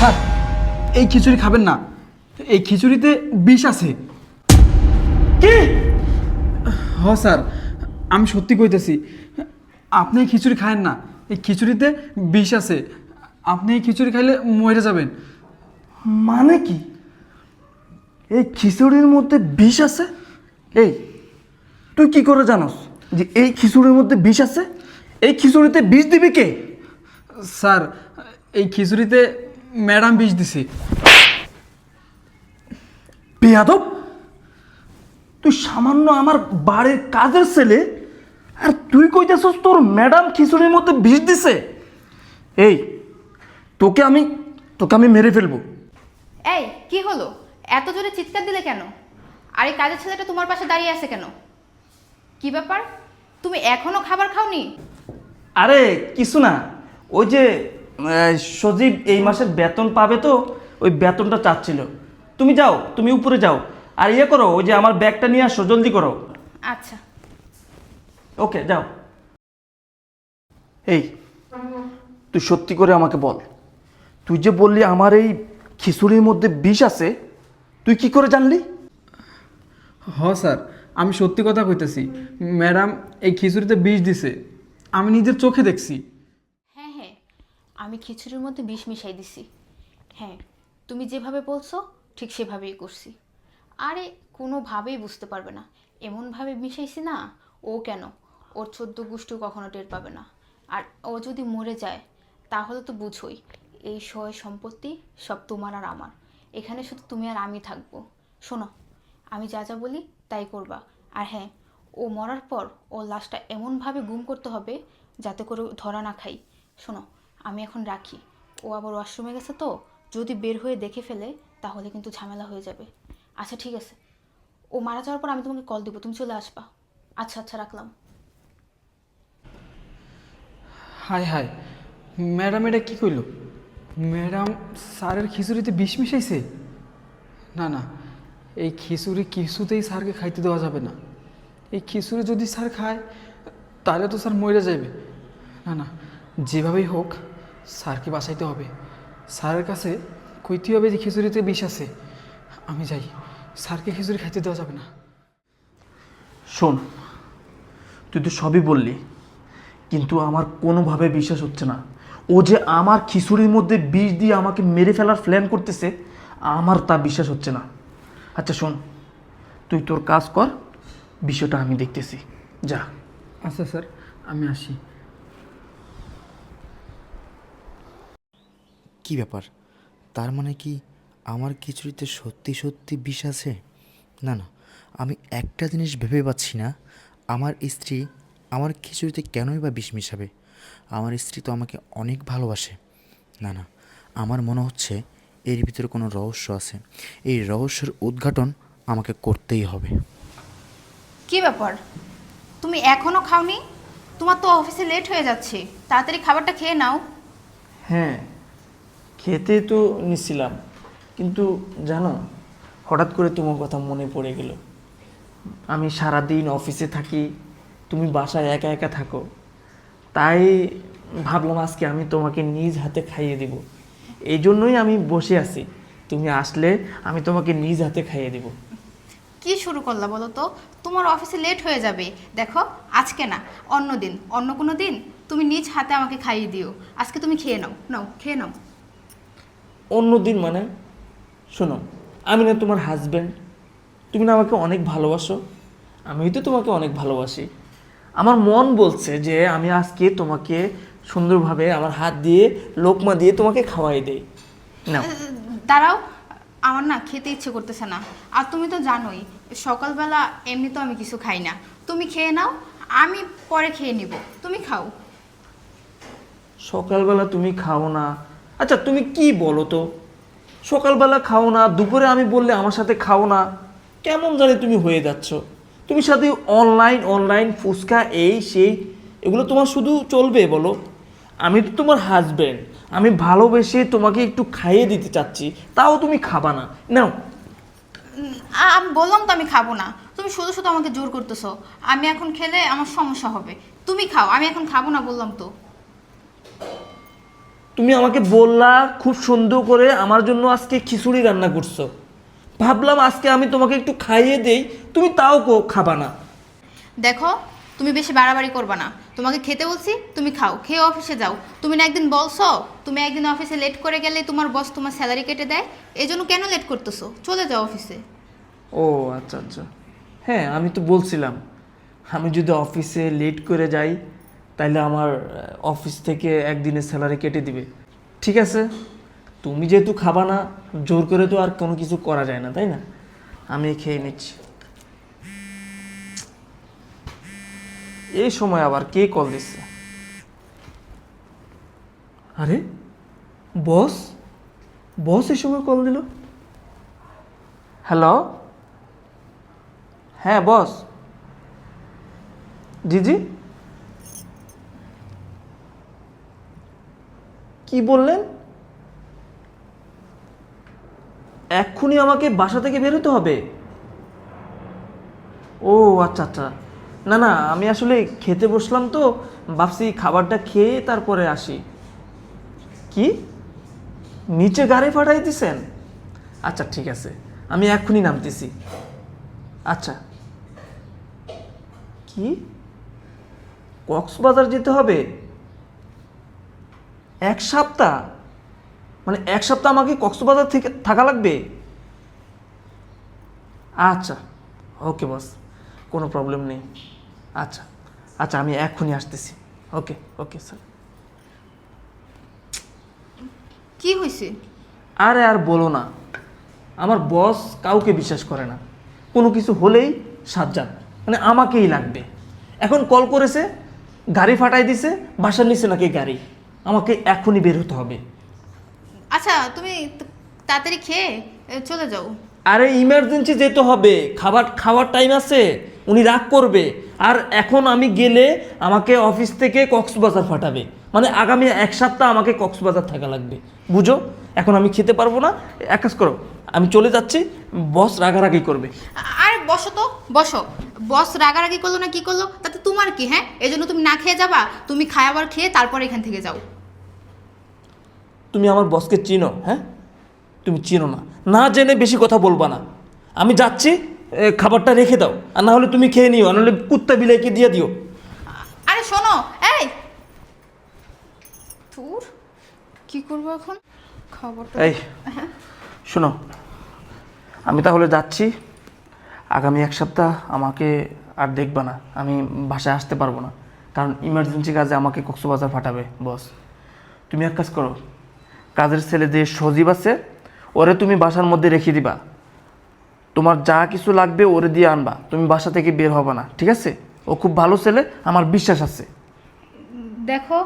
Sir এই খিচুড়ি খাবেন না। এই খিচুড়িতে বিষ আছে। কি? হ স্যার আমি সত্যি কইতেছি আপনি এই খিচুড়ি খায়েন না। এই খিচুড়িতে বিষ আছে। আপনি এই খিচুড়ি খাইলে মরে যাবেন। মানে কি? এই খিচুড়ির মধ্যে বিষ আছে? এই তুই কি করে জানোস যে এই খিচুড়ির মধ্যে বিষ আছে? এই খিচুড়িতে বিষ দিবি কে? স্যার এই খিচুড়িতে ম্যাডাম বিষ দিছে। বেয়াদব! তুই সামান্য আমার বাড়ির কাজের ছেলে আর তুই কইতেছস তোর ম্যাডাম খিচুড়ির মধ্যে বিষ দিছে? এই তোকে আমি তোকে আমি মেরে ফেলব। এই কি হলো? এত জোরে চিৎকার দিলে কেন? আর এই কাজের ছেলেটা তোমার পাশে দাঁড়িয়ে আছে কেন? কি ব্যাপার? তুমি এখনও খাবার খাওনি? আরে কিছু না। ওই যে সজীব এই মাসের বেতন পাবে তো? ওই বেতনটা চাচ্ছিল। তুমি যাও তুমি উপরে যাও। আর ইয়ে করো ওই যে আমার ব্যাগটা নিয়ে আসো জলদি করো। আচ্ছা। ওকে যাও। এই তুই সত্যি করে আমাকে বল। তুই যে বললি আমার এই খিচুড়ির মধ্যে বিষ আছে তুই কি করে জানলি? হ স্যার আমি সত্যি কথা কইতেছি। ম্যাডাম এই খিচুড়িতে বিষ দিছে। আমি নিজের চোখে দেখছি। আমি খিচুড়ির মধ্যে বিষ মিশাই দিছি। হ্যাঁ তুমি যেভাবে বলছো, ঠিক সেভাবেই করছি। আরে, কোনোভাবেই বুঝতে পারবে না। এমনভাবে মিশাইছি না, ও কেন? ওর চোদ্দ গোষ্ঠী কখনো টের পাবে না। আর ও যদি মরে যায়, তাহলে তো বুঝোই, এই সয় সম্পত্তি সব তোমার আর আমার। এখানে শুধু তুমি আর আমি থাকব। শোনো, আমি যা যা বলি, তাই করবা। আর হ্যাঁ ও মরার পর ও লাশটা এমনভাবে গুম করতে হবে, যাতে করে ধরা না খাই। শোনো আমি এখন রাখি। ও আবার ওয়াশরুমে গেছে তো, যদি বের হয়ে দেখে ফেলে, তাহলে কিন্তু ঝামেলা হয়ে যাবে। আচ্ছা ঠিক আছে। ও মারা যাওয়ার পর আমি তোমাকে কল দিব, তুমি চলে আসবা। আচ্ছা আচ্ছা রাখলাম। হায় হায়। ম্যাডাম এটা কী কইল? ম্যাডাম স্যারের খিচুড়িতে বিষ মিশাইছে? না না। এই খিচুড়ি কিছুতেই স্যারকে খাইতে দেওয়া যাবে না। এই খিচুড়ি যদি স্যার খায়, তাহলে তো স্যার মরে যাবে না না। যেভাবেই হোক স্যারকে বাঁচাইতে হবে। স্যারের কাছে কইতে হবে যে খিচুড়িতে বিষ আছে। আমি যাই। স্যারকে খিচুড়ি খাইতে দেওয়া যাবে না। শোন তুই তো সবই বললি কিন্তু আমার কোনোভাবে বিশ্বাস হচ্ছে না। ও যে আমার খিচুড়ির মধ্যে বিষ দিয়ে আমাকে মেরে ফেলার প্ল্যান করতেছে আমার তা বিশ্বাস হচ্ছে না। আচ্ছা শোন তুই তোর কাজ কর বিষয়টা আমি দেখতেছি। যা। আচ্ছা স্যার আমি আসি। কি ব্যাপার? তার মানে কি আমার খিচুড়িতে সত্যি সত্যি বিষ আছে? না না আমি একটা জিনিস ভেবে পাচ্ছি না। আমার স্ত্রী আমার খিচুড়িতে কেনই বা বিষ মিশাবে? আমার স্ত্রী তো আমাকে অনেক ভালোবাসে। না না আমার মনে হচ্ছে এর ভিতরে কোনো রহস্য আছে। এই রহস্যের উদ্ঘাটন আমাকে করতেই হবে। কি ব্যাপার? তুমি এখনও খাওনি? তোমার তো অফিসে লেট হয়ে যাচ্ছে। তাড়াতাড়ি খাবারটা খেয়ে নাও। হ্যাঁ খেতে তো নিছিলাম, কিন্তু জানো, হঠাৎ করে তোমার কথা মনে পড়ে গেল। আমি সারাদিন অফিসে থাকি, তুমি বাসায় একা একা থাকো। তাই ভাবলাম আজকে আমি তোমাকে নিজ হাতে খাইয়ে দিব। এই জন্যই আমি বসে আছি। তুমি আসলে আমি তোমাকে নিজ হাতে খাইয়ে দিব। কি শুরু করলা বলো তো? তোমার অফিসে লেট হয়ে যাবে। দেখো, আজকে না, অন্য দিন, অন্য কোনো দিন তুমি নিজ হাতে আমাকে খাইয়ে দিও। আজকে তুমি খেয়ে নাও নাও, খেয়ে নাও। অন্য দিন মানে শোনো আমি না তোমার হাজব্যান্ড তুমি না আমাকে অনেক ভালোবাসো আমি তো তোমাকে অনেক ভালোবাসি। আমার মন বলছে যে আমি আজকে তোমাকে সুন্দরভাবে আমার হাত দিয়ে লোকমা দিয়ে তোমাকে খাওয়াই দেই। না দাঁড়াও আমার না খেতে ইচ্ছে করতেছে না। আর তুমি তো জানোই সকালবেলা এমনি তো আমি কিছু খাই না। তুমি খেয়ে নাও আমি পরে খেয়ে নিব। তুমি খাও। সকালবেলা তুমি খাও না আচ্ছা তুমি কি বলো তো? সকালবেলা খাও না, দুপুরে আমি বললে আমার সাথে খাও না। কেমন জানি তুমি হয়ে যাচ্ছ। তুমি সাথে অনলাইন অনলাইন ফুচকা, এই, সেই, এগুলো তোমার শুধু চলবে বলো। আমি তো তোমার হাজব্যান্ড আমি ভালোবেসে তোমাকে একটু খাইয়ে দিতে চাচ্ছি, তাও তুমি খাবা না। নাও। আমি বললাম তো আমি খাব না। তুমি শুধু শুধু আমাকে জোর করতেছো। আমি এখন খেলে আমার সমস্যা হবে। তুমি খাও, আমি এখন খাব না বললাম তো। তুমি আমাকে বললা খুব সুন্দর করে আমার জন্য আজকে খিচুড়ি রান্না করছ। ভাবলাম আজকে আমি তোমাকে একটু খাইয়ে দেই তুমি তাও খাবা না। দেখো তুমি বেশি বাড়াবাড়ি করবা না। তোমাকে খেতে বলছি তুমি খাও। খেয়ে অফিসে যাও। তুমি না একদিন বলছো তুমি একদিন অফিসে লেট করে গেলে তোমার বস তোমার স্যালারি কেটে দেয়। এই জন্য কেন লেট করতেছো? চলে যাও অফিসে। ও আচ্ছা আচ্ছা। হ্যাঁ আমি তো বলছিলাম। আমি যদি অফিসে লেট করে যাই তাহলে আমার অফিস থেকে একদিনের স্যালারি কেটে দিবে। ঠিক আছে? তুমি যেহেতু খাবা না, জোর করে তো আর কোনো কিছু করা যায় না, তাই না? আমি খেয়ে নিচ্ছি। এই সময় আবার কে কল দিচ্ছে আরে বস বস এই সময় কল দিল? হ্যালো হ্যাঁ বস জি জি কি বললেন? এক্ষুনি আমাকে বাসা থেকে বেরোতে হবে। ও আচ্ছা আচ্ছা। না না, আমি আসলে খেতে বসলাম তো। ভাবছি খাবারটা খেয়ে তারপরে আসি। কি? নিচে গাড়ি পাঠাই দিছেন? আচ্ছা ঠিক আছে। আমি এক্ষুনি নামতেছি। আচ্ছা। কি? কক্সবাজার যেতে হবে? এক সপ্তাহ? মানে এক সপ্তাহ আমাকে কক্সবাজার থেকে থাকা লাগবে? আচ্ছা ওকে বস কোনো প্রবলেম নেই। আচ্ছা আচ্ছা আমি এক্ষুনি আসতেছি। ওকে ওকে স্যার কি হয়েছে আরে আর বলো না আমার বস কাউকে বিশ্বাস করে না। কোনো কিছু হলেই সাজ্জাদ মানে আমাকেই লাগবে। এখন কল করেছে গাড়ি ফাটাই দিছে বাসার নিচে নাকি গাড়ি। আমাকে এখনই বের হতে হবে। আচ্ছা তুমি তাড়াতাড়ি খেয়ে এ, চলে যাও। আরে ইমার্জেন্সি যেতে হবে। খাবার খাওয়ার টাইম আছে। উনি রাগ করবে। আর এখন আমি গেলে আমাকে অফিস থেকে কক্সবাজার ফাটাবে মানে আগামী এক সপ্তাহ আমাকে কক্সবাজার থাকা লাগবে। বুঝো? এখন আমি খেতে পারব না। এক কাজ করো আমি চলে যাচ্ছি। বস রাগারাগি করবে। আ- আরে বসো তো বসো। বস রাগারাগি করল না কি করল? তাতে তোমার কি হ্যাঁ? এই জন্য তুমি না খেয়ে যাবা? তুমি খায়াবার খেয়ে তারপর এখান থেকে যাও। তুমি আমার বসকে চিনো হ্যাঁ? তুমি চিনো না। না জেনে বেশি কথা বলবা না। আমি যাচ্ছি খাবারটা রেখে দাও। আর না হলে তুমি খেয়ে নিও আর নাহলে কুত্তা বিলাইকে দিয়ে দিও। আরে শোনো এই! তোর কি করব এখন? খবরটা এই শোনো। আমি তাহলে যাচ্ছি। আগামী এক সপ্তাহ আমাকে আর দেখবা না। আমি বাসায় আসতে পারব না। কারণ ইমার্জেন্সি কাজে আমাকে কক্সবাজার ফাটাবে বস তুমি এক কাজ করো, কাজের ছেলে যে সজীব আছে, ওরে তুমি বাসার মধ্যে রেখে দিবা। তোমার যা কিছু লাগবে ওরে দিয়ে আনবা। তুমি বাসা থেকে বের হবে না, ঠিক আছে? ও খুব ভালো ছেলে, আমার বিশ্বাস আছে। দেখো,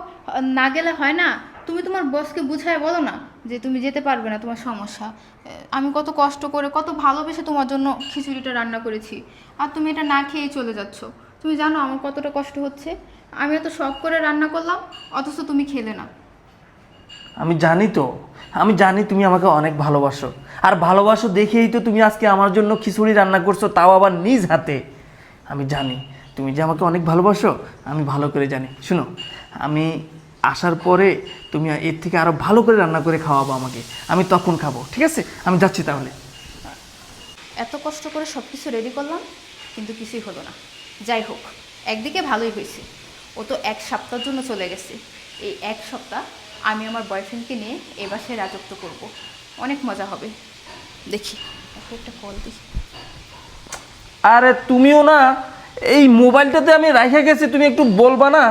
না গেলে হয় না তুমি তোমার বসকে বুঝায় বলো না যে তুমি যেতে পারবে না তোমার সমস্যা। আমি কত কষ্ট করে, কত ভালোবেসে তোমার জন্য খিচুড়িটা রান্না করেছি। আর তুমি এটা না খেয়েই চলে যাচ্ছ। তুমি জানো আমার কতটা কষ্ট হচ্ছে। আমি এত শখ করে রান্না করলাম, অথচ তুমি খেলে না। আমি জানি তো। আমি জানি তুমি আমাকে অনেক ভালোবাসো। আর ভালোবাসো দেখেই তো তুমি আজকে আমার জন্য খিচুড়ি রান্না করছ, তাও আবার নিজ হাতে। আমি জানি তুমি যে আমাকে অনেক ভালোবাসো, আমি ভালো করে জানি। শুনো, আমি আসার পরে তুমি এর থেকে আরও ভালো করে রান্না করে খাওয়াবো আমাকে। আমি তখন খাব ঠিক আছে? আমি যাচ্ছি তাহলে। এত কষ্ট করে সব কিছু রেডি করলাম কিন্তু কিছুই হলো না। যাই হোক একদিকে ভালোই হয়েছে। ও তো এক সপ্তাহের জন্য চলে গেছে। এই এক সপ্তাহ আমি আমার বয়ফ্রেন্ডকে নিয়ে এ বাসায় রাজত্ব করব। অনেক মজা হবে। দেখি একটা কল দিই। আরে তুমিও না এই মোবাইলটাতে আমি রাখে গেছি তুমি একটু বলবা না?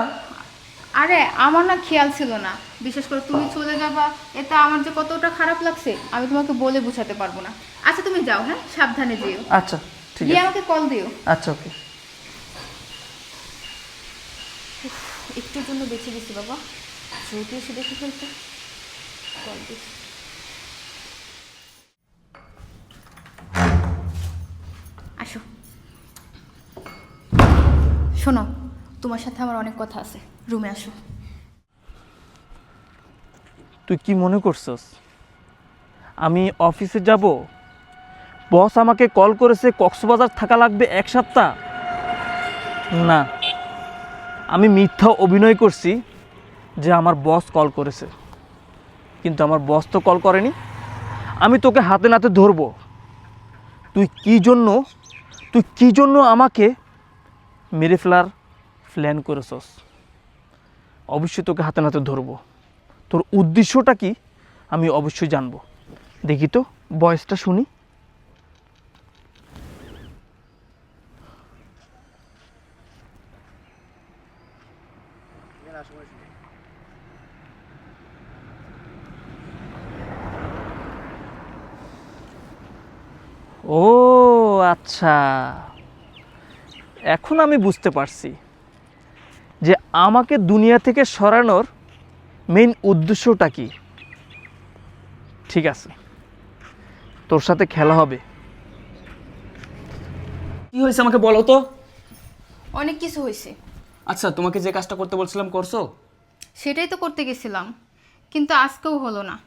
আরে আমার না খেয়াল ছিল না। বিশেষ করে তুমি চলে যাবা এতে আমার যে কতটা খারাপ লাগছে আমি তোমাকে বলে বোঝাতে পারব না। আচ্ছা তুমি যাও হ্যাঁ? সাবধানে যেও। আচ্ছা ঠিক আছে। আমাকে কল দিও। আচ্ছা ওকে। একটুর জন্য বেঁচে গেছি বাবা। যদি এসে দেখে ফেলতে। কল দিস। আসো। শোনো তোমার সাথে আমার অনেক কথা আছে। রুমে আসো। তুই কি মনে করছস? আমি অফিসে যাব? বস আমাকে কল করেছে কক্সবাজার থাকা লাগবে এক সপ্তাহ। না, আমি মিথ্যা অভিনয় করছি যে আমার বস কল করেছে। কিন্তু আমার বস তো কল করেনি। আমি তোকে হাতে নাতে ধরবো। তুই কি জন্য তুই কি জন্য আমাকে মেরে ফেলার প্ল্যান করেছস। অবশ্যই তোকে হাতে নাতে ধরবো। তোর উদ্দেশ্যটা কি, আমি অবশ্যই জানব। দেখি তো, বয়সটা শুনি। ও আচ্ছা। এখন আমি বুঝতে পারছি। আমাকে দুনিয়া থেকে সরানোর মেইন উদ্দেশ্যটা কি? ঠিক আছে। তোর সাথে খেলা হবে। কি হয়েছে আমাকে বলো তো? অনেক কিছু হয়েছে। আচ্ছা তোমাকে যে কাজটা করতে বলছিলাম করছ? সেটাই তো করতে গেছিলাম। কিন্তু আজকেও হলো না।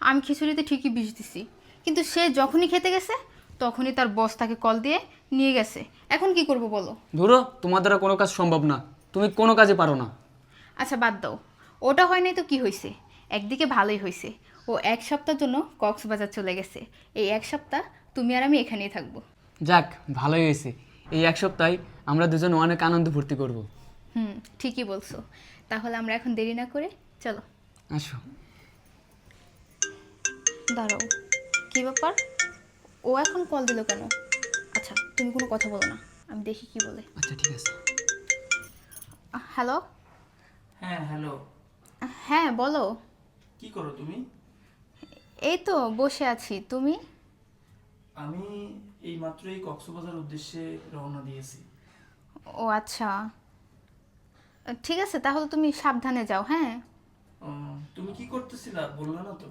আমি খিচুড়িতে ঠিকই বিষ দিছি। কিন্তু সে যখনই খেতে গেছে তখনই তার বস তাকে কল দিয়ে নিয়ে গেছে। এখন কি করব বলো? ধরো তোমার দ্বারা কোনো কাজ সম্ভব না। তুমি কোনো কাজে পারো না। আচ্ছা বাদ দাও। ওটা হয় নাই তো কি হয়েছে একদিকে ভালোই হয়েছে ও এক সপ্তাহের জন্য কক্সবাজার চলে গেছে। এই এক সপ্তাহ তুমি আর আমি এখানেই থাকব। যাক ভালোই হয়েছে এই এক সপ্তাহে আমরা দুজন অনেক আনন্দ ভর্তি করব। হুম ঠিকই বলছো। তাহলে আমরা এখন দেরি না করে চলো। আসো। দাঁড়াও। কী ব্যাপার? ও এখন কল দিল কেন? আচ্ছা তুমি কোনো কথা বলো না। আমি দেখি কি বলে। আচ্ছা ঠিক আছে। হ্যালো হ্যাঁ হ্যালো হ্যাঁ বলো। কি করো তুমি? এই তো বসে আছি। তুমি? আমি এই মাত্রই কক্সবাজার উদ্দেশ্যে রওনা দিয়েছি। ও আচ্ছা। ঠিক আছে তাহলে তুমি সাবধানে যাও হ্যাঁ? তুমি কি করতেছিলা? বললা না তো।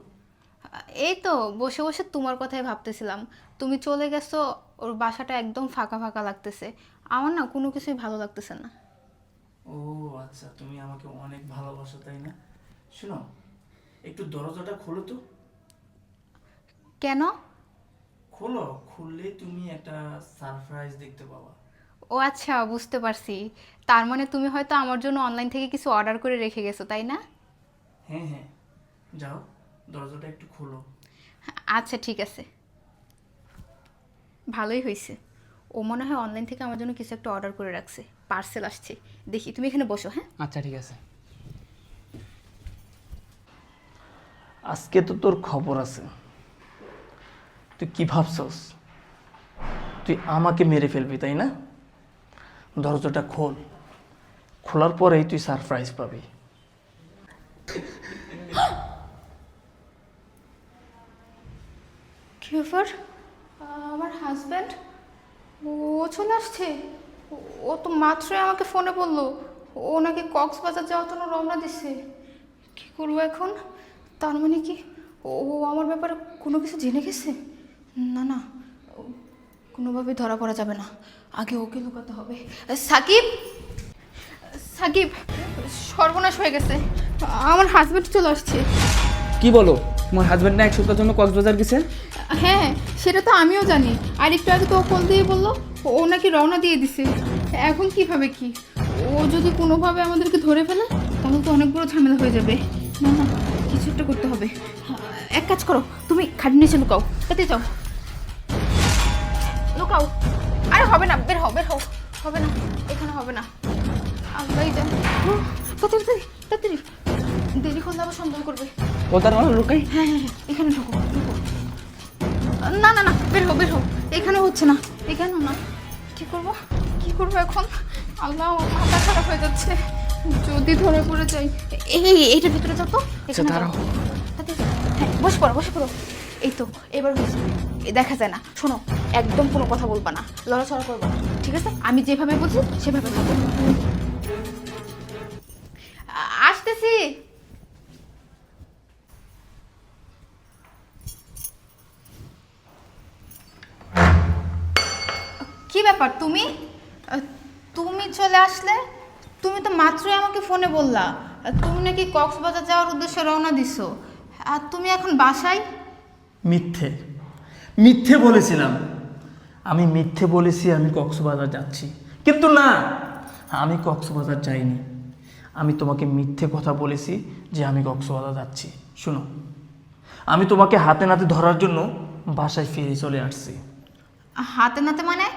এই তো বসে বসে তোমার কথাই ভাবতেছিলাম। তুমি চলে গেছো ওর বাসাটা একদম ফাঁকা ফাঁকা লাগতেছে। আমার না কোনো কিছুই ভালো লাগতেছে না। ও আচ্ছা তুমি আমাকে অনেক ভালোবাসো তাই না? শোনো একটু দরজাটা খোলো তো। কেন? খোলো খুললে তুমি একটা সারপ্রাইজ দেখতে পাবা। ও আচ্ছা বুঝতে পারছি। তার মানে তুমি হয়তো আমার জন্য অনলাইন থেকে কিছু অর্ডার করে রেখে গেছো তাই না? হ্যাঁ হ্যাঁ। যাও দরজাটা একটু খোলো। আচ্ছা ঠিক আছে। ভালোই হয়েছে ও মনে হয় অনলাইন থেকে আমার জন্য কিছু একটা অর্ডার করে রাখছে। পার্সেল আসছে। দেখি তুমি এখানে বসো হ্যাঁ? আচ্ছা ঠিক আছে। আজকে তো তোর খবর আছে। তুই কি ভাবছস? তুই আমাকে মেরে ফেলবি তাই না? দরজাটা খোল। খোলার পরেই তুই সারপ্রাইজ পাবি। কি আমার হাজব্যান্ড ও চলে আসছে? ও- তো মাত্রই আমাকে ফোনে বলল। ও নাকি কক্সবাজার যাওয়ার জন্য রওনা দিচ্ছে কি করব এখন? তার মানে কি? ও আমার ব্যাপারে কোনো কিছু জেনে গেছে? না না, কোনোভাবেই ধরা পড়া যাবে না। আগে ওকে লুকাতে হবে। সাকিব! সাকিব, সর্বনাশ হয়ে গেছে। আমার হাজব্যান্ড চলে আসছে। কি বলো? তোমার হাজব্যান্ড না এক সপ্তাহের জন্য কক্সবাজার গেছে? হ্যাঁ সেটা তো আমিও জানি। আর একটু আগে তো ও ফোন দিয়ে বলল ও নাকি রওনা দিয়ে দিছে। এখন কীভাবে কি? ও যদি কোনোভাবে আমাদেরকে ধরে ফেলে তাহলে তো অনেক বড় ঝামেলা হয়ে যাবে। না না কিছু একটা করতে হবে। এক কাজ করো তুমি খাট নিচে লুকাও তাতে যাও। লুকাও। আরে হবে না বের হও বের হও। হবে না এখানে হবে না। আল্লাহ জান তাড়াতাড়ি তাড়াতাড়ি দেরি করলে আবার সন্দেহ করবে। তার মানে হ্যাঁ হ্যাঁ হ্যাঁ, এখানে ঢুকো। না না না বের হো বের হো এখানে হচ্ছে না এখানেও না। কি করব? কি করব এখন? আল্লাহ মাথা খারাপ হয়ে যাচ্ছে। যদি ধরে পড়ে যাই। এই এই এইটার ভিতরে যাও তো। এখানে দাঁড়াও। হ্যাঁ বসে পড়ো বসে পড়ো। এই তো এবার হয়েছে। এ দেখা যায় না। শোনো একদম কোনো কথা বলবা না। লড়াচড়া করবা না ঠিক আছে? আমি যেভাবে বলছি সেভাবে আসতেছি। কি ব্যাপার? তুমি? তুমি চলে আসলে? তুমি তো মাত্রই আমাকে ফোনে বললা। তুমি নাকি কক্সবাজার যাওয়ার উদ্দেশ্যে রওনা দিছো। আর তুমি এখন বাসায়? মিথ্যে। মিথ্যে বলেছিলাম। আমি মিথ্যে বলেছি আমি কক্সবাজার যাচ্ছি। কিন্তু না আমি কক্সবাজার যাইনি। আমি তোমাকে মিথ্যে কথা বলেছি যে আমি কক্সবাজার যাচ্ছি। শুনো আমি তোমাকে হাতে নাতে ধরার জন্য বাসায় ফিরে চলে আসছি। হাতে নাতে মানে?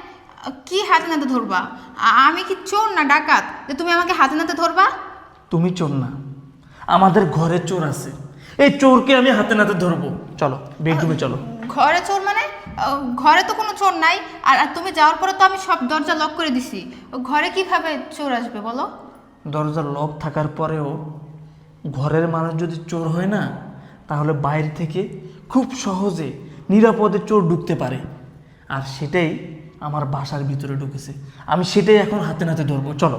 কি হাতে নাতে ধরবা? আমি কি চোর না ডাকাত? যে তুমি আমাকে হাতে নাতে ধরবা? তুমি চোর না। আমাদের ঘরে চোর আছে। এই চোরকে আমি হাতে নাতে ধরবো। চলো বেডরুমে চলো। ঘরে চোর মানে? ঘরে তো কোনো চোর নাই। আর তুমি যাওয়ার পরে তো আমি সব দরজা লক করে দিছি। ঘরে কীভাবে চোর আসবে বলো? দরজা লক থাকার পরেও ঘরের মানুষ যদি চোর হয় না তাহলে বাইরে থেকে খুব সহজে নিরাপদে চোর ঢুকতে পারে। আর সেটাই আমার বাসার ভিতরে ঢুকেছে। আমি সেটাই এখন হাতে নাতে ধরবো চলো।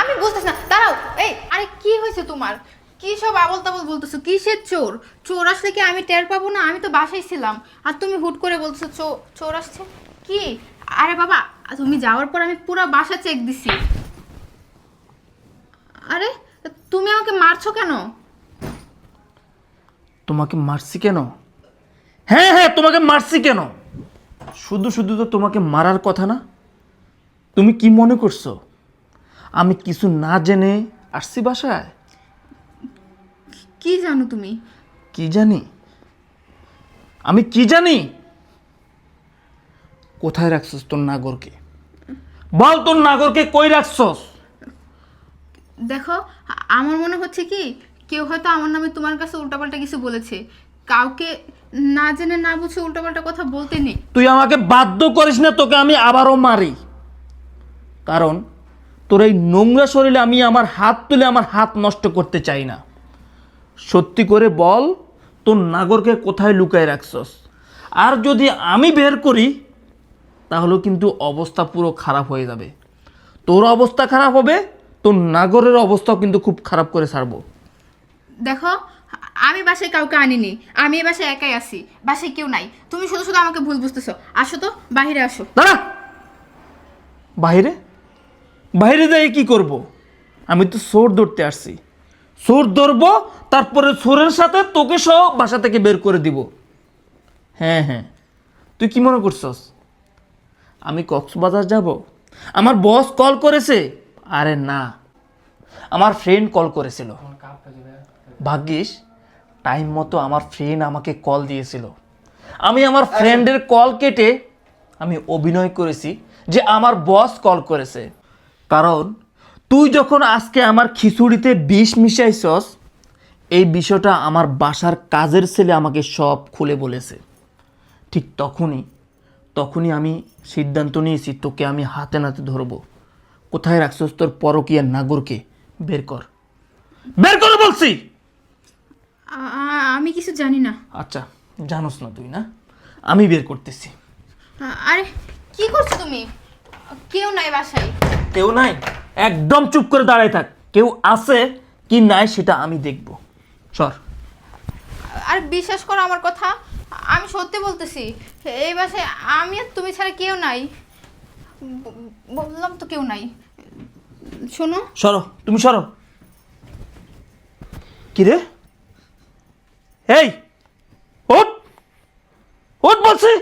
আমি বুঝতেছি না দাঁড়াও এই আরে কি হয়েছে তোমার? কি সব আবল তাবল বলতেছো? কিসের চোর? চোর আসলে কি আমি টের পাবো না? আমি তো বাসায় ছিলাম। আর তুমি হুট করে বলতেছো চো- চোর আসছে? কি? আরে বাবা তুমি যাওয়ার পর আমি পুরো বাসা চেক দিছি। আরে তুমি আমাকে মারছো কেন? তোমাকে মারছি কেন? হ্যাঁ হ্যাঁ তোমাকে মারছি কেন? শুধু শুধু তো তোমাকে মারার কথা না? তুমি কি মনে করছ? আমি কিছু না জেনে আসছি বাসায়? কি জানো তুমি? কি জানি? আমি কি জানি? কোথায় রাখছস তোর নাগরকে? বল তোর নাগরকে কই রাখছস? দেখো আমার মনে হচ্ছে কি কেউ হয়তো আমার নামে তোমার কাছে উল্টাপাল্টা কিছু বলেছে। কাউকে না জেনে না বুঝে উল্টাপাল্টা কথা বলতে নেই। তুই আমাকে বাধ্য করিস না তোকে আমি আবারও মারি। কারণ তোর এই নোংরা শরীরে আমি আমার হাত তুলে আমার হাত নষ্ট করতে চাই না। সত্যি করে বল তোর নাগরকে কোথায় লুকায় রাখছস? আর যদি আমি বের করি তাহলেও কিন্তু অবস্থা পুরো খারাপ হয়ে যাবে। তোর অবস্থা খারাপ হবে তোর নাগরের অবস্থাও কিন্তু খুব খারাপ করে ছাড়বো। দেখো আমি বাসায় কাউকে আনিনি, আমি এ বাসায় একাই আছি, বাসায় কেউ নাই। তুমি শুধু শুধু আমাকে ভুল বুঝতেছো। আসো তো বাইরে আসো। দাঁড়া! বাইরে বাইরে যাই কি করব? আমি তো সোর ধরতে আসছি। সোর ধরবো, তারপরে সোরের সাথে তোকে সহ বাসা থেকে বের করে দিব। হ্যাঁ হ্যাঁ। তুই কি মনে করছস? আমি কক্সবাজার যাব? আমার বস কল করেছে? আরে না। আমার ফ্রেন্ড কল করেছিল। ভাগ্যিস টাইম মতো আমার ফ্রেন্ড আমাকে কল দিয়েছিল। আমি আমার ফ্রেন্ডের কল কেটে আমি অভিনয় করেছি, যে আমার বস কল করেছে। কারণ, তুই যখন আজকে আমার খিচুড়িতে বিষ মিশাইছস, এই বিষয়টা আমার বাসার কাজের ছেলে আমাকে সব খুলে বলেছে। ঠিক তখনই তখনই আমি সিদ্ধান্ত নিয়েছি, তোকে আমি হাতে নাতে ধরবো। কোথায় রাখছস তোর পরকীয়ার নাগরকে? বের কর। বের করে বলছি! আমি কিছু জানি না। আচ্ছা জানোস না তুই না? আমি বের করতেছি। আরে কি করছ তুমি? কেউ নাই বাসায়। কেউ নাই? একদম চুপ করে দাঁড়ায় থাক। কেউ আছে কি নাই সেটা আমি দেখব। সর আর বিশ্বাস করো আমার কথা আমি সত্যি বলতেছি। এই বাসায় আমি আর তুমি ছাড়া কেউ নাই। বললাম তো কেউ নাই। শোনো। সরো তুমি সরো। কি রে? এই ওট ওট বলছি।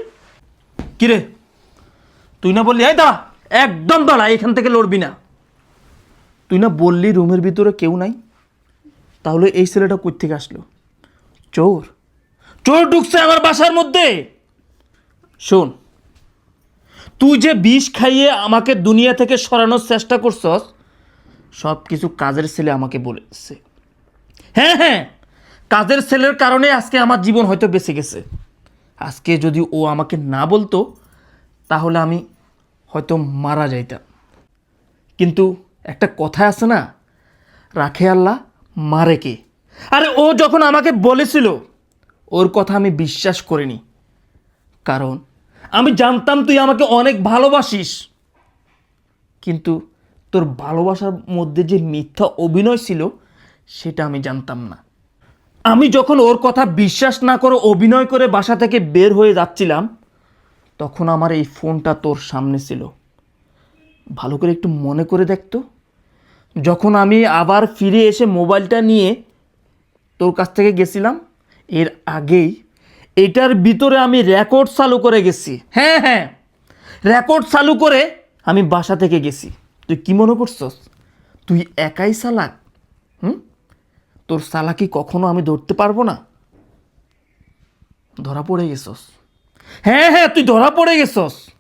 কি রে তুই না বললি, এই দাঁড়া, একদম দাঁড়া, এখান থেকে লড়বি না। তুই না বললি রুমের ভিতরে কেউ নাই? তাহলে এই ছেলেটা কই থেকে আসলো? চোর। চোর ঢুকছে আমার বাসার মধ্যে। শোন, তুই যে বিষ খাইয়ে আমাকে দুনিয়া থেকে সরানোর চেষ্টা করছস সব কিছু কাজের ছেলে আমাকে বলেছে। হ্যাঁ হ্যাঁ কাজের ছেলের কারণে আজকে আমার জীবন হয়তো বেঁচে গেছে। আজকে যদি ও আমাকে না বলতো, তাহলে আমি হয়তো মারা যাইতাম। কিন্তু একটা কথা আছে না, রাখে আল্লাহ, মারে কে? আরে ও যখন আমাকে বলেছিল, ওর কথা আমি বিশ্বাস করিনি। কারণ আমি জানতাম তুই আমাকে অনেক ভালোবাসিস। কিন্তু তোর ভালোবাসার মধ্যে যে মিথ্যা অভিনয় ছিল, সেটা আমি জানতাম না। আমি যখন ওর কথা বিশ্বাস না করে অভিনয় করে বাসা থেকে বের হয়ে যাচ্ছিলাম, তখন আমার এই ফোনটা তোর সামনে ছিল। ভালো করে একটু মনে করে দেখতো যখন আমি আবার ফিরে এসে মোবাইলটা নিয়ে তোর কাছ থেকে গেছিলাম, এর আগেই এটার ভিতরে আমি রেকর্ড চালু করে গেছি। হ্যাঁ হ্যাঁ রেকর্ড চালু করে আমি বাসা থেকে গেছি। তুই কি মনে করছস? তুই একাই চালাক, হুম? তোর চালাকি কখনো আমি ধরতে পারব না? ধরা পড়ে গেছস। হ্যাঁ হ্যাঁ তুই ধরা পড়ে গেছস।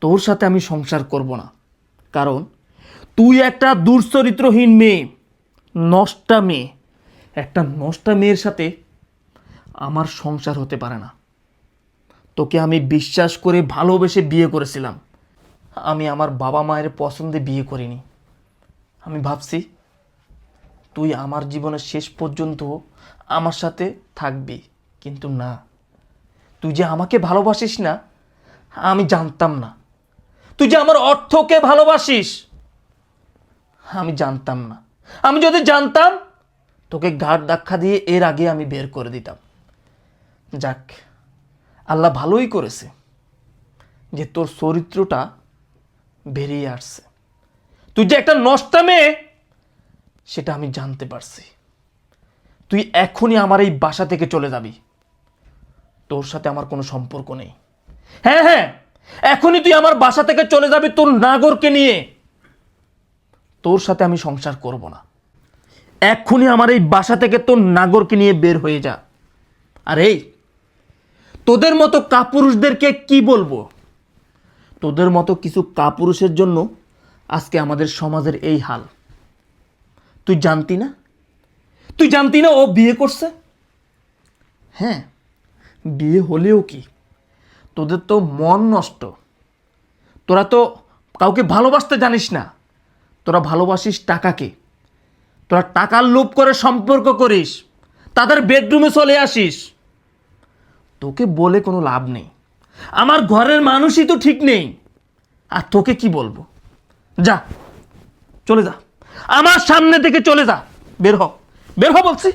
তোর সাথে আমি সংসার করব না। কারণ তুই একটা দুশ্চরিত্রহীন মেয়ে, নষ্টা মেয়ে। একটা নষ্টা মেয়ের সাথে আমার সংসার হতে পারে না। তোকে আমি বিশ্বাস করে ভালোবেসে বিয়ে করেছিলাম। আমি আমার বাবা মায়ের পছন্দে বিয়ে করিনি। আমি ভাবছি তুই আমার জীবনের শেষ পর্যন্ত আমার সাথে থাকবি। কিন্তু না, তুই যে আমাকে ভালোবাসিস না, আমি জানতাম না। তুই যে আমার অর্থকে ভালোবাসিস, আমি জানতাম না। আমি যদি জানতাম, তোকে ঘাট ধাক্কা দিয়ে এর আগে আমি বের করে দিতাম। যাক, আল্লাহ ভালোই করেছে যে তোর চরিত্রটা বেরিয়ে আসছে। তুই যে একটা নষ্টা মেয়ে সেটা আমি জানতে পারছি। তুই এখনই আমার এই বাসা থেকে চলে যাবি। তোর সাথে আমার কোনো সম্পর্ক নেই। হ্যাঁ হ্যাঁ এখনই তুই আমার বাসা থেকে চলে যাবি তোর নাগরকে নিয়ে। তোর সাথে আমি সংসার করব না। এক্ষুনি আমার এই বাসা থেকে তোর নাগরকে নিয়ে বের হয়ে যা। আর এই তোদের মতো কাপুরুষদেরকে কি বলব? তোদের মতো কিছু কাপুরুষের জন্য আজকে আমাদের সমাজের এই হাল। তুই জানতি না? তুই জানতি না ও বিয়ে করছে? হ্যাঁ বিয়ে হলেও কি? তোদের তো মন নষ্ট। তোরা তো কাউকে ভালোবাসতে জানিস না। তোরা ভালোবাসিস টাকাকে। তোরা টাকার লোভ করে সম্পর্ক করিস। তাদের বেডরুমে চলে আসিস। তোকে বলে কোনো লাভ নেই। আমার ঘরের মানুষই তো ঠিক নেই। আর তোকে কি বলব? যা চলে যা। আমার সামনে থেকে চলে যা। বের হ। বের হ বলছি।